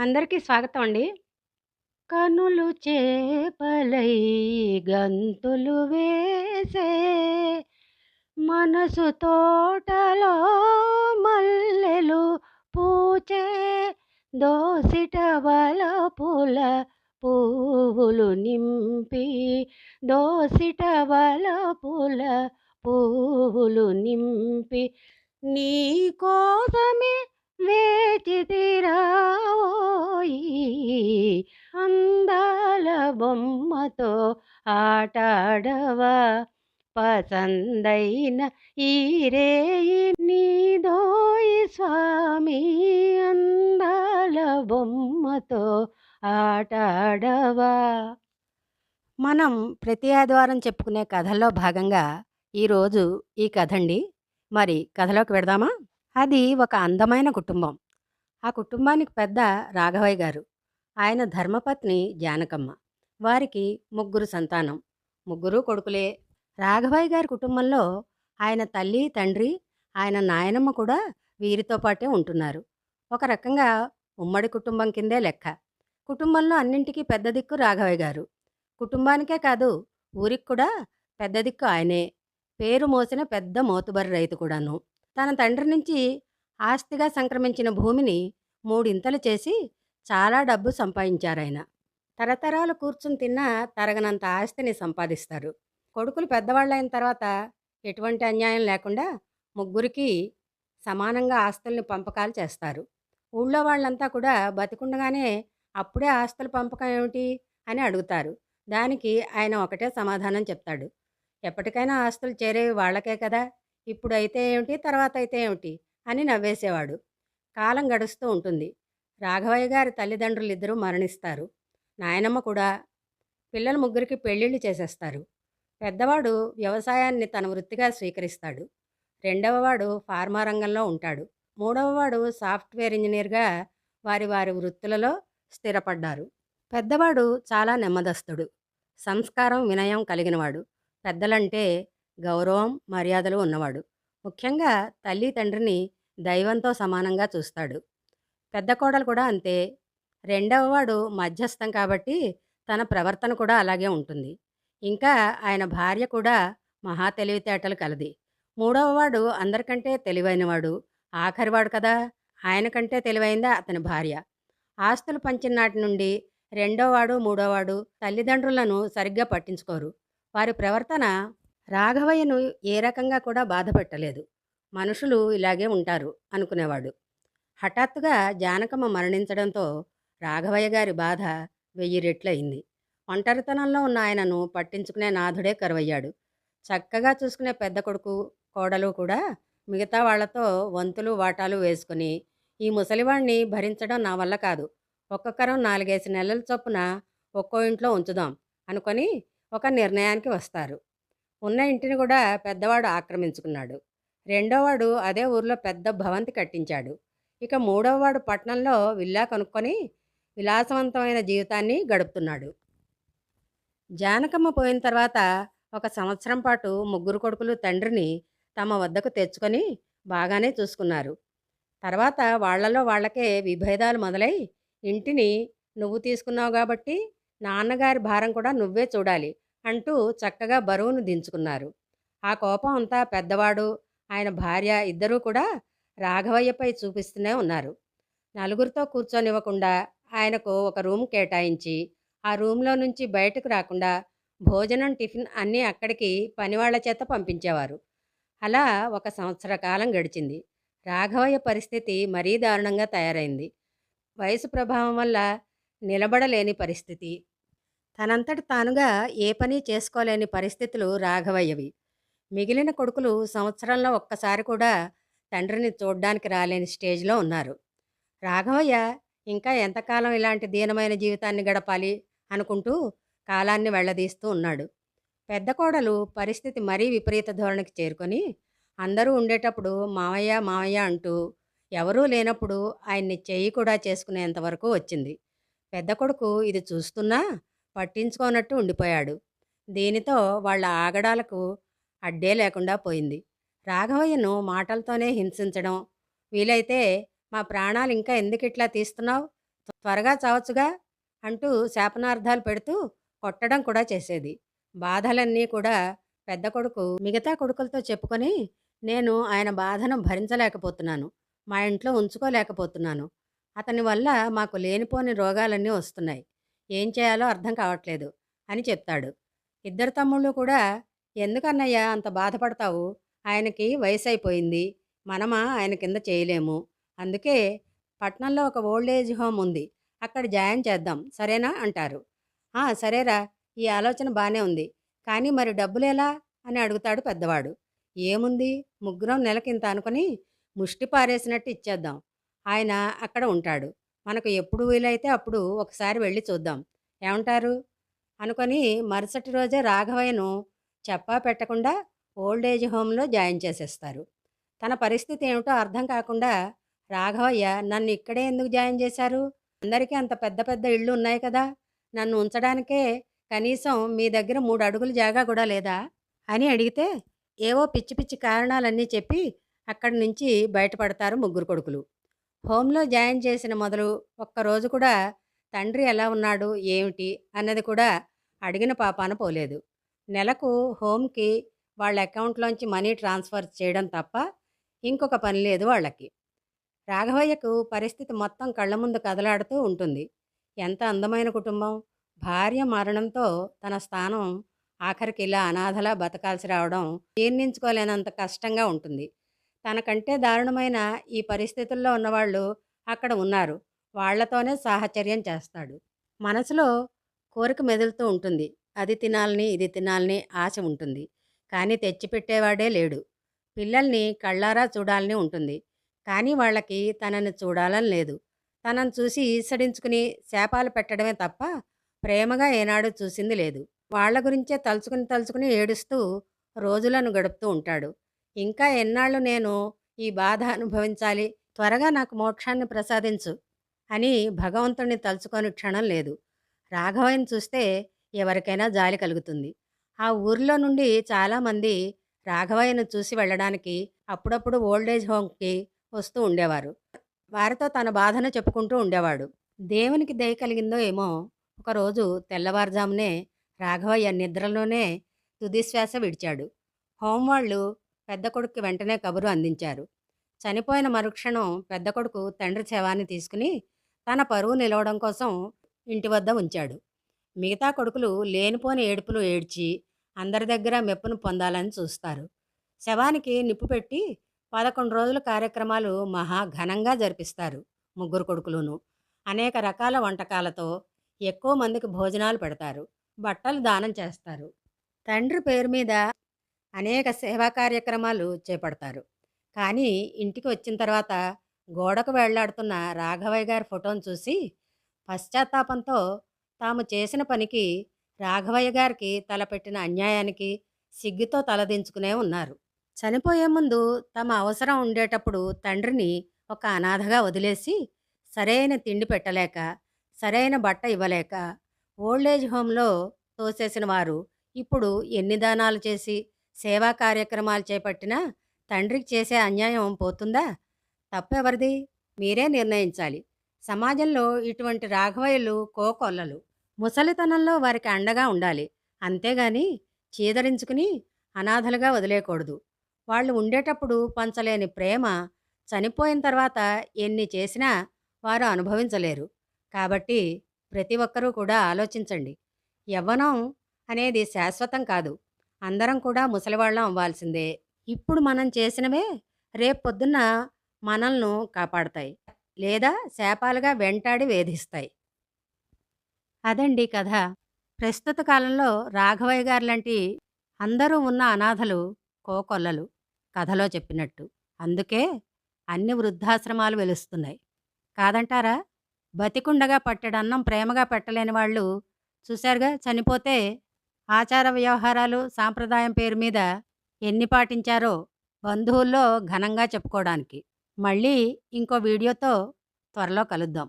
అందరికీ స్వాగతం అండి. కనులు చేపలై గంతులు వేసే మనసు తోటలో మల్లెలు పూచే దోసిట వలపుల పువ్వులు నింపి దోసిట వలపుల పువ్వులు నింపి నీ కోసమే వేచితిరావోయి అందాల బొమ్మతో ఆటాడవా? పసందైన ఈ రేయి నీదోయి స్వామి అందాల బొమ్మతో ఆటాడవా? మనం ప్రతి ఆదివారం చెప్పుకునే కథల్లో భాగంగా ఈరోజు ఈ కథండి. మరి కథలోకి పెడదామా అది ఒక అందమైన కుటుంబం. ఆ కుటుంబానికి పెద్ద రాఘవయ్య గారు. ఆయన ధర్మపత్ని జానకమ్మ. వారికి ముగ్గురు సంతానం. ముగ్గురు కొడుకులే. రాఘవయ్య గారి కుటుంబంలో ఆయన తల్లి తండ్రి ఆయన నాయనమ్మ కూడా వీరితో పాటే ఉంటున్నారు. ఒక రకంగా ఉమ్మడి కుటుంబం కిందే లెక్క. కుటుంబంలో అన్నింటికీ పెద్ద దిక్కు రాఘవయ్య గారు. కుటుంబానికే కాదు ఊరికి కూడా పెద్ద దిక్కు ఆయనే. పేరు మోసిన పెద్ద మోతుబరి రైతు కూడాను. తన తండ్రి నుంచి ఆస్తిగా సంక్రమించిన భూమిని మూడింతలు చేసి చాలా డబ్బు సంపాదించారాయన. తరతరాలు కూర్చుని తిన్నా తరగనంత ఆస్తిని సంపాదిస్తారు. కొడుకులు పెద్దవాళ్ళైన తర్వాత ఎటువంటి అన్యాయం లేకుండా ముగ్గురికి సమానంగా ఆస్తుల్ని పంపకాలు చేస్తారు. ఊళ్ళో వాళ్ళంతా కూడా బతికుండగానే అప్పుడే ఆస్తుల పంపకం ఏమిటి అని అడుగుతారు. దానికి ఆయన ఒకటే సమాధానం చెప్తాడు. ఎప్పటికైనా ఆస్తులు చేరేవి వాళ్ళకే కదా. ఇప్పుడు అయితే ఏమిటి? తర్వాత అయితే ఏమిటి? అని నవ్వేసేవాడు. కాలం గడుస్తూ ఉంటుంది. రాఘవయ్య గారి తల్లిదండ్రులు ఇద్దరూ మరణిస్తారు. నాయనమ్మ కూడా పిల్లల ముగ్గురికి పెళ్ళిళ్ళు చేసేస్తారు. పెద్దవాడు వ్యవసాయాన్ని తన వృత్తిగా స్వీకరిస్తాడు. రెండవవాడు ఫార్మా రంగంలో ఉంటాడు. మూడవవాడు సాఫ్ట్వేర్ ఇంజనీర్గా వారి వారి వృత్తులలో స్థిరపడ్డారు. పెద్దవాడు చాలా నెమ్మదస్తుడు. సంస్కారం వినయం కలిగినవాడు. పెద్దలంటే గౌరవం మర్యాదలు ఉన్నవాడు. ముఖ్యంగా తల్లి తండ్రిని దైవంతో సమానంగా చూస్తాడు. పెద్ద కోడలు కూడా అంతే. రెండవవాడు మధ్యస్థం కాబట్టి తన ప్రవర్తన కూడా అలాగే ఉంటుంది. ఇంకా ఆయన భార్య కూడా మహా తెలివితేటలు కలది. మూడవవాడు అందరికంటే తెలివైనవాడు. ఆఖరివాడు కదా ఆయన కంటే తెలివైందా అతని భార్య. ఆస్తులు పంచిన నాటి నుండి రెండోవాడు మూడోవాడు తల్లిదండ్రులను సరిగ్గా పట్టించుకోరు. వారి ప్రవర్తన రాఘవయ్యను ఏ రకంగా కూడా బాధ పెట్టలేదు. మనుషులు ఇలాగే ఉంటారు అనుకునేవాడు. హఠాత్తుగా జానకమ్మ మరణించడంతో రాఘవయ్య గారి బాధ వెయ్యి రెట్లయింది. ఒంటరితనంలో ఉన్న ఆయనను పట్టించుకునే నాథుడే కరువయ్యాడు. చక్కగా చూసుకునే పెద్ద కొడుకు కోడలు కూడా మిగతా వాళ్ళతో వంతులు వాటాలు వేసుకుని ఈ ముసలివాణ్ణి భరించడం నా వల్ల కాదు. ఒక్కొక్కరం నాలుగేసి నెలల చొప్పున ఒక్కో ఇంట్లో ఉంచుదాం అనుకొని ఒక నిర్ణయానికి వస్తారు. ఉన్న ఇంటిని కూడా పెద్దవాడు ఆక్రమించుకున్నాడు. రెండోవాడు అదే ఊర్లో పెద్ద భవంతి కట్టించాడు. ఇక మూడవవాడు పట్టణంలో విల్లా కొనుక్కొని విలాసవంతమైన జీవితాన్ని గడుపుతున్నాడు. జానకమ్మ పోయిన తర్వాత ఒక సంవత్సరం పాటు ముగ్గురు కొడుకులు తండ్రిని తమ వద్దకు తెచ్చుకొని బాగానే చూసుకున్నారు. తర్వాత వాళ్ళలో వాళ్ళకే విభేదాలు మొదలై ఇంటిని నువ్వు తీసుకున్నావు కాబట్టి నాన్నగారి భారం కూడా నువ్వే చూడాలి. అంటూ చక్కగా బరువును దించుకున్నారు. ఆ కోపం అంతా పెద్దవాడు ఆయన భార్య ఇద్దరూ కూడా రాఘవయ్యపై చూపిస్తూనే ఉన్నారు. నలుగురితో కూర్చొనివ్వకుండా ఆయనకు ఒక రూమ్ కేటాయించి ఆ రూమ్లో నుంచి బయటకు రాకుండా భోజనం టిఫిన్ అన్నీ అక్కడికి పనివాళ్ళ చేత పంపించేవారు. అలా ఒక సంవత్సర కాలం గడిచింది. రాఘవయ్య పరిస్థితి మరీ దారుణంగా తయారైంది. వయసు ప్రభావం వల్ల నిలబడలేని పరిస్థితి. తనంతట తానుగా ఏ పని చేసుకోలేని పరిస్థితులు రాఘవయ్యవి. మిగిలిన కొడుకులు సంవత్సరంలో ఒక్కసారి కూడా తండ్రిని చూడ్డానికి రాలేని స్టేజ్లో ఉన్నారు. రాఘవయ్య ఇంకా ఎంతకాలం ఇలాంటి దీనమైన జీవితాన్ని గడపాలి? అనుకుంటూ కాలాన్ని వెళ్ళదీస్తూ ఉన్నాడు. పెద్ద కోడలు పరిస్థితి మరీ విపరీత ధోరణికి చేరుకొని అందరూ ఉండేటప్పుడు మావయ్య మావయ్య అంటూ ఎవరూ లేనప్పుడు ఆయన్ని చెయ్యి కూడా చేసుకునేంతవరకు వచ్చింది. పెద్ద కొడుకు ఇది చూస్తున్నా పట్టించుకోనట్టు ఉండిపోయాడు. దీనితో వాళ్ళ ఆగడాలకు అడ్డే లేకుండా పోయింది. రాఘవయ్యను మాటలతోనే హింసించడం వీలైతే మా ప్రాణాలు ఇంకా ఎందుకు ఇట్లా తీస్తున్నావు? త్వరగా చావచ్చుగా? అంటూ శాపనార్థాలు పెడుతూ కొట్టడం కూడా చేసేది. బాధలన్నీ కూడా పెద్ద కొడుకు మిగతా కొడుకులతో చెప్పుకొని నేను ఆయన బాధను భరించలేకపోతున్నాను. మా ఇంట్లో ఉంచుకోలేకపోతున్నాను. అతని వల్ల మాకు లేనిపోని రోగాలన్నీ వస్తున్నాయి. ఏం చేయాలో అర్థం కావట్లేదు అని చెప్తాడు. ఇద్దరు తమ్ముళ్ళు కూడా ఎందుకన్నయ్య అంత బాధపడతావు? ఆయనకి వయసు అయిపోయింది మనమా ఆయన కింద చేయలేము. అందుకే పట్నంలో ఒక ఓల్డ్ ఏజ్ హోమ్ ఉంది. అక్కడ జాయిన్ చేద్దాం. సరేనా? అంటారు. "ఆ, సరేరా. ఈ ఆలోచన బాగానే ఉంది. కానీ మరి డబ్బులేలా అని అడుగుతాడు పెద్దవాడు. ఏముంది? ముగ్గురం నెలకింత అనుకుని ముష్టి పారేసినట్టు ఇచ్చేద్దాం. ఆయన అక్కడ ఉంటాడు. మనకు ఎప్పుడు వీలైతే అప్పుడు ఒకసారి వెళ్ళి చూద్దాం. ఏమంటారు? అనుకొని మరుసటి రోజే రాఘవయ్యను చెప్పా పెట్టకుండా ఓల్డ్ ఏజ్ హోమ్లో జాయిన్ చేసేస్తారు. తన పరిస్థితి ఏమిటో అర్థం కాకుండా రాఘవయ్య నన్ను ఇక్కడే ఎందుకు జాయిన్ చేశారు? అందరికీ అంత పెద్ద పెద్ద ఇళ్ళు ఉన్నాయి కదా! నన్ను ఉంచడానికే కనీసం మీ దగ్గర మూడు అడుగుల జాగా కూడా లేదా? అని అడిగితే ఏవో పిచ్చి పిచ్చి కారణాలన్నీ చెప్పి అక్కడి నుంచి బయటపడతారు ముగ్గురు కొడుకులు. హోంలో జాయిన్ చేసిన మొదలు ఒక్కరోజు కూడా తండ్రి ఎలా ఉన్నాడు ఏమిటి అన్నది కూడా అడిగిన పాపాన పోలేదు. నెలకు హోమ్కి వాళ్ళ అకౌంట్లోంచి మనీ ట్రాన్స్ఫర్ చేయడం తప్ప ఇంకొక పని లేదు వాళ్ళకి. రాఘవయ్యకు పరిస్థితి మొత్తం కళ్ళ ముందు కదలాడుతూ ఉంటుంది. ఎంత అందమైన కుటుంబం. భార్య మరణంతో తన స్థానం ఆఖరికి ఇలా అనాథలా బతకాల్సి రావడం జీర్ణించుకోలేనంత కష్టంగా ఉంటుంది. తనకంటే దారుణమైన ఈ పరిస్థితుల్లో ఉన్నవాళ్ళు అక్కడ ఉన్నారు. వాళ్ళతోనే సాహచర్యం చేస్తాడు. మనసులో కోరిక మెదులుతూ ఉంటుంది. అది తినాలని ఇది తినాలని ఆశ ఉంటుంది. కానీ తెచ్చిపెట్టేవాడే లేడు. పిల్లల్ని కళ్ళారా చూడాలని ఉంటుంది. కానీ వాళ్ళకి తనని చూడాలని లేదు. తనను చూసి ఈసడించుకుని శాపాలు పెట్టడమే తప్ప ప్రేమగా ఏనాడు చూసింది లేదు. వాళ్ళ గురించే తలుచుకుని తలుచుకుని ఏడుస్తూ రోజులను గడుపుతూ ఉంటాడు. ఇంకా ఎన్నాళ్ళు నేను ఈ బాధ అనుభవించాలి త్వరగా నాకు మోక్షాన్ని ప్రసాదించు అని భగవంతుణ్ణి తలుచుకొని క్షణం లేదు. రాఘవయ్యను చూస్తే ఎవరికైనా జాలి కలుగుతుంది. ఆ ఊర్లో నుండి చాలామంది రాఘవయ్యను చూసి వెళ్ళడానికి అప్పుడప్పుడు ఓల్డేజ్ హోమ్కి వస్తూ ఉండేవారు. వారితో తన బాధను చెప్పుకుంటూ ఉండేవాడు. దేవునికి దయ కలిగిందో ఏమో ఒకరోజు తెల్లవారుజామునే రాఘవయ్య నిద్రలోనే తుదిశ్వాస విడిచాడు. హోం వాళ్ళు పెద్ద కొడుక్కి వెంటనే కబురు అందించారు. చనిపోయిన మరుక్షణం పెద్ద కొడుకు తండ్రి శవాన్ని తీసుకుని తన పరువు నిలవడం కోసం ఇంటి వద్ద ఉంచాడు. మిగతా కొడుకులు లేనిపోని ఏడుపులు ఏడ్చి అందరి దగ్గర మెప్పును పొందాలని చూస్తారు. శవానికి నిప్పు పెట్టి పదకొండు రోజుల కార్యక్రమాలు మహా ఘనంగా జరిపిస్తారు ముగ్గురు కొడుకులును. అనేక రకాల వంటకాలతో ఎక్కువ మందికి భోజనాలు పెడతారు. బట్టలు దానం చేస్తారు. తండ్రి పేరు మీద అనేక సేవా కార్యక్రమాలు చేపడతారు. కానీ ఇంటికి వచ్చిన తర్వాత గోడకు వెళ్ళాడుతున్న రాఘవయ్య గారి ఫోటోను చూసి పశ్చాత్తాపంతో తాము చేసిన పనికి రాఘవయ్య గారికి తలపెట్టిన అన్యాయానికి సిగ్గుతో తలదించుకునే ఉన్నారు. చనిపోయే ముందు తమ అవసరం ఉండేటప్పుడు తండ్రిని ఒక అనాథగా వదిలేసి సరైన తిండి పెట్టలేక సరైన బట్ట ఇవ్వలేక ఓల్డేజ్ హోమ్లో తోసేసిన వారు ఇప్పుడు ఎన్ని దానాలు చేసి సేవా కార్యక్రమాలు చేపట్టినా తండ్రికి చేసే అన్యాయం పోతుందా? తప్పెవరిది? మీరే నిర్ణయించాలి. సమాజంలో ఇటువంటి రాఘవయ్యలు కోకొల్లలు ముసలితనంలో వారికి అండగా ఉండాలి. అంతేగాని చీదరించుకుని అనాథలుగా వదిలేయకూడదు వాళ్ళు ఉండేటప్పుడు పంచలేని ప్రేమ చనిపోయిన తర్వాత ఎన్ని చేసినా వారు అనుభవించలేరు. కాబట్టి ప్రతి ఒక్కరూ కూడా ఆలోచించండి. యవ్వనం అనేది శాశ్వతం కాదు. అందరం కూడా ముసలివాళ్ళం అవ్వాల్సిందే. ఇప్పుడు మనం చేసినవే రేపు పొద్దున్న మనల్ని కాపాడతాయి. లేదా శాపాలుగా వెంటాడి వేధిస్తాయి. అదండి కథ. ప్రస్తుత కాలంలో రాఘవయ్య గారు లాంటి అందరూ ఉన్న అనాథలు కోకొల్లలు కథలో చెప్పినట్టు. అందుకే అన్ని వృద్ధాశ్రమాలు వెలుస్తున్నాయి. కాదంటారా? బతికుండగా పట్టెడన్నం ప్రేమగా పెట్టలేని వాళ్ళు చూశారుగా చనిపోతే ఆచార వ్యవహారాలు సాంప్రదాయం పేరు మీద ఎన్ని పాటించారో బంధువుల్లో ఘనంగా చెప్పుకోవడానికి. మళ్ళీ ఇంకో వీడియోతో త్వరలో కలుద్దాం.